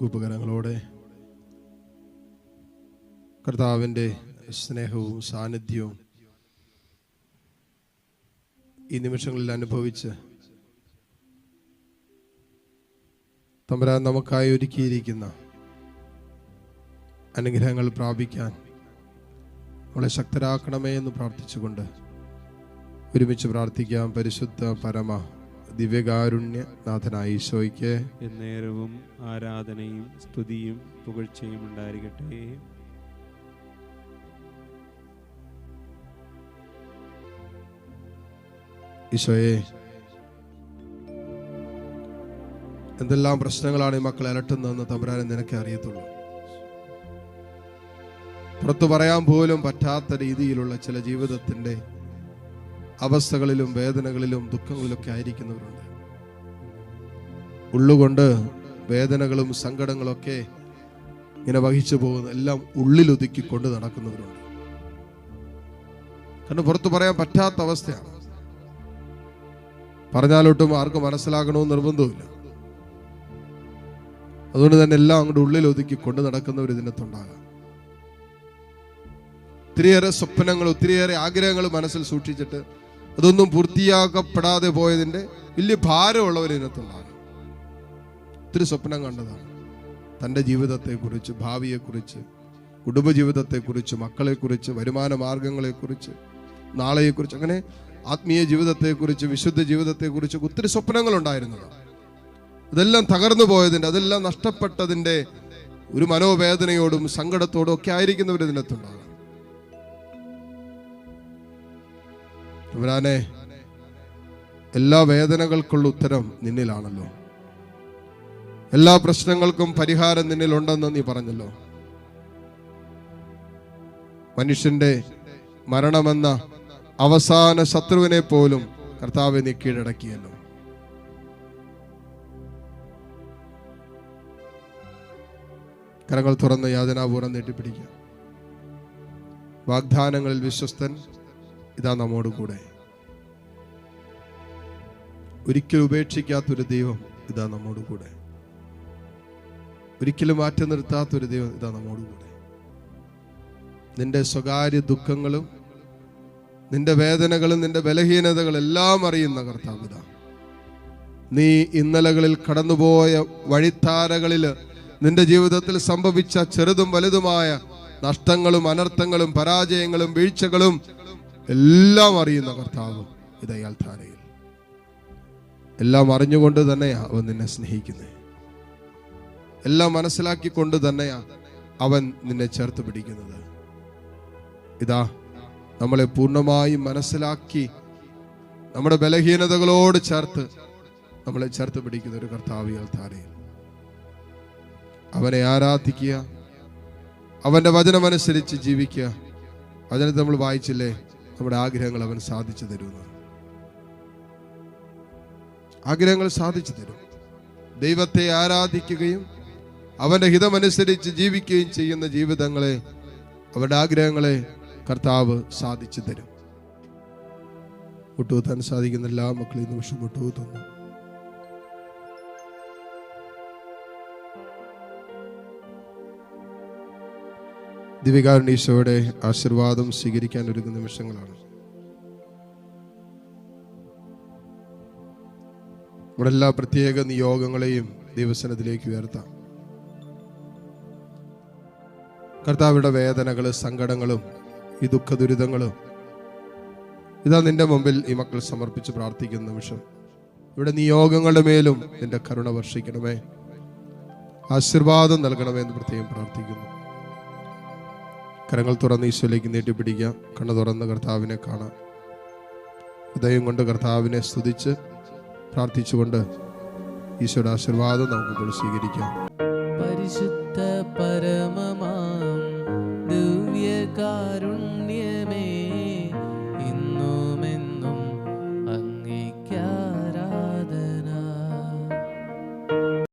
കൂപ്പകരങ്ങളോടെ കർത്താവിന്റെ സ്നേഹവും സാന്നിധ്യവും ഈ നിമിഷങ്ങളിൽ അനുഭവിച്ച് തമ്പുരാൻ നമുക്കായി ഒരുക്കിയിരിക്കുന്ന അനുഗ്രഹങ്ങൾ പ്രാപിക്കാൻ നമ്മളെ ശക്തരാക്കണമേ എന്ന് പ്രാർത്ഥിച്ചുകൊണ്ട് ഒരുമിച്ച് പ്രാർത്ഥിക്കാം. പരിശുദ്ധ പരമ ദിവ്യകാരുണ്യ നാഥനായ ഈശോയ്ക്ക് എന്നേരവും ആരാധനയും സ്തുതിയും പുകഴ്ചയും ഉണ്ടായിരിക്കട്ടെ. ഈശോയെ എന്തെല്ലാം പ്രശ്നങ്ങളാണ് ഈ മക്കളെ അലട്ടുന്നതെന്ന് തമ്പുരാനെ നിനക്ക് അറിയത്തുള്ളൂ. പുറത്തു പറയാൻ പോലും പറ്റാത്ത രീതിയിലുള്ള ചില ജീവിതത്തിന്റെ അവസ്ഥകളിലും വേദനകളിലും ദുഃഖങ്ങളിലൊക്കെ ആയിരിക്കുന്നവരുണ്ട്. ഉള്ളുകൊണ്ട് വേദനകളും സങ്കടങ്ങളൊക്കെ ഇങ്ങനെ വഹിച്ചു പോകുന്ന എല്ലാം ഉള്ളിലൊതുക്കി കൊണ്ട് നടക്കുന്നവരുണ്ട്. കാരണം പുറത്തു പറയാൻ പറ്റാത്ത അവസ്ഥയാണ്. പറഞ്ഞാലൊട്ടും ആർക്കും മനസ്സിലാകണമെന്ന് നിർബന്ധമില്ല അതുകൊണ്ട് തന്നെ എല്ലാം അങ്ങോട്ട് ഉള്ളിൽ ഒതുക്കി കൊണ്ട് നടക്കുന്നവർ ഇതിനകത്തുണ്ടാകാം. ഒത്തിരിയേറെ സ്വപ്നങ്ങൾ ഒത്തിരിയേറെ ആഗ്രഹങ്ങൾ മനസ്സിൽ സൂക്ഷിച്ചിട്ട് അതൊന്നും പൂർത്തിയാക്കപ്പെടാതെ പോയതിന്റെ വലിയ ഭാരമുള്ളവർ ഇതിനകത്തുണ്ടാകും. ഒത്തിരി സ്വപ്നം കണ്ടതാണ്. തന്റെ ജീവിതത്തെക്കുറിച്ച് ഭാവിയെക്കുറിച്ച് കുടുംബജീവിതത്തെക്കുറിച്ച് മക്കളെക്കുറിച്ച് വരുമാന മാർഗങ്ങളെക്കുറിച്ച് നാളെയെക്കുറിച്ച് അങ്ങനെ ആത്മീയ ജീവിതത്തെക്കുറിച്ച് വിശുദ്ധ ജീവിതത്തെക്കുറിച്ച് ഒത്തിരി സ്വപ്നങ്ങളുണ്ടായിരുന്നു. അതെല്ലാം തകർന്നു പോയതിന്റെ അതെല്ലാം നഷ്ടപ്പെട്ടതിന്റെ ഒരു മനോവേദനയോടും സങ്കടത്തോടും ഒക്കെ ആയിരിക്കുന്നവർ ഇതിനകത്തുണ്ടാകാം. ഇവരാനെ എല്ലാ വേദനകൾക്കുള്ള ഉത്തരം നിന്നിലാണല്ലോ. എല്ലാ പ്രശ്നങ്ങൾക്കും പരിഹാരം നിന്നിലുണ്ടെന്ന് നീ പറഞ്ഞല്ലോ. മനുഷ്യന്റെ മരണമെന്ന അവസാന ശത്രുവിനെ പോലും കർത്താവ് നീ കീഴടക്കിയല്ലോ. കരങ്ങൾ തുറന്ന് യാതനാപൂർവം നീട്ടിപ്പിടിക്കുക. വാഗ്ദാനങ്ങളിൽ വിശ്വസ്തൻ. ഇതാ നമ്മോട് കൂടെ. ഒരിക്കലും ഉപേക്ഷിക്കാത്തൊരു ദൈവം ഇതാ നമ്മോട് കൂടെ. ഒരിക്കലും മാറ്റി നിർത്താത്തൊരു ദൈവം ഇതാ നമ്മോട് കൂടെ. നിന്റെ സ്വകാര്യ ദുഃഖങ്ങളും നിന്റെ വേദനകളും നിന്റെ ബലഹീനതകളും എല്ലാം അറിയുന്ന കർത്താവ് ഇതാ. നീ ഇന്നലകളിൽ കടന്നുപോയ വഴിത്താരകളിൽ നിന്റെ ജീവിതത്തിൽ സംഭവിച്ച ചെറുതും വലുതുമായ നഷ്ടങ്ങളും അനർത്ഥങ്ങളും പരാജയങ്ങളും വീഴ്ചകളും എല്ലാം അറിയുന്ന കർത്താവ് ഇത് അയാൾ ധാരയിൽ. എല്ലാം അറിഞ്ഞുകൊണ്ട് തന്നെയാ അവൻ നിന്നെ സ്നേഹിക്കുന്നത് എല്ലാം മനസ്സിലാക്കിക്കൊണ്ട് തന്നെയാ അവൻ നിന്നെ ചേർത്ത് പിടിക്കുന്നത്. ഇതാ നമ്മളെ പൂർണമായി മനസ്സിലാക്കി നമ്മുടെ ബലഹീനതകളോട് ചേർത്ത് നമ്മളെ ചേർത്ത് പിടിക്കുന്ന ഒരു കർത്താവിയാൽ താരയിൽ അവനെ ആരാധിക്കുക അവന്റെ വചനമനുസരിച്ച് ജീവിക്കുക. വചനത്തെ നമ്മൾ വായിച്ചില്ലേ? നമ്മുടെ ആഗ്രഹങ്ങൾ അവൻ സാധിച്ചു തരുന്നു. ആഗ്രഹങ്ങൾ സാധിച്ചു തരും. ദൈവത്തെ ആരാധിക്കുകയും അവന്റെ ഹിതമനുസരിച്ച് ജീവിക്കുകയും ചെയ്യുന്ന ജീവിതങ്ങളെ അവരുടെ ആഗ്രഹങ്ങളെ കർത്താവ് സാധിച്ചു തരും. മുട്ടുകുത്താൻ സാധിക്കുന്ന എല്ലാ മക്കളെയും നിമിഷം മുട്ടുകുത്തുന്നു. ദിവികാരുണീശോയുടെ ആശീർവാദം സ്വീകരിക്കാൻ ഒരുങ്ങുന്ന നിമിഷങ്ങളാണ്. നമ്മുടെ എല്ലാ പ്രത്യേക നിയോഗങ്ങളെയും ദൈവസനത്തിലേക്ക് ഉയർത്താം. കർത്താവിടെ വേദനകൾ സങ്കടങ്ങളും ഈ ദുഃഖ ദുരിതങ്ങളും ഇതാ നിന്റെ മുമ്പിൽ ഈ മക്കൾ സമർപ്പിച്ച് പ്രാർത്ഥിക്കുന്ന നിമിഷം. ഇവിടെ നിയോഗങ്ങളുടെ മേലും നിന്റെ കരുണ വർഷിക്കണമേ. ആശീർവാദം നൽകണമേ എന്ന് പ്രത്യേകം പ്രാർത്ഥിക്കുന്നു. കരങ്ങൾ തുറന്ന് ഈശോയിലേക്ക് നീട്ടിപ്പിടിക്കാം. കണ്ണു തുറന്ന് കർത്താവിനെ കാണാം. ഹൃദയം കൊണ്ട് കർത്താവിനെ സ്തുതിച്ച് പ്രാർത്ഥിച്ചുകൊണ്ട് ഈശോയുടെ ആശീർവാദം നമുക്കിപ്പോൾ സ്വീകരിക്കാം.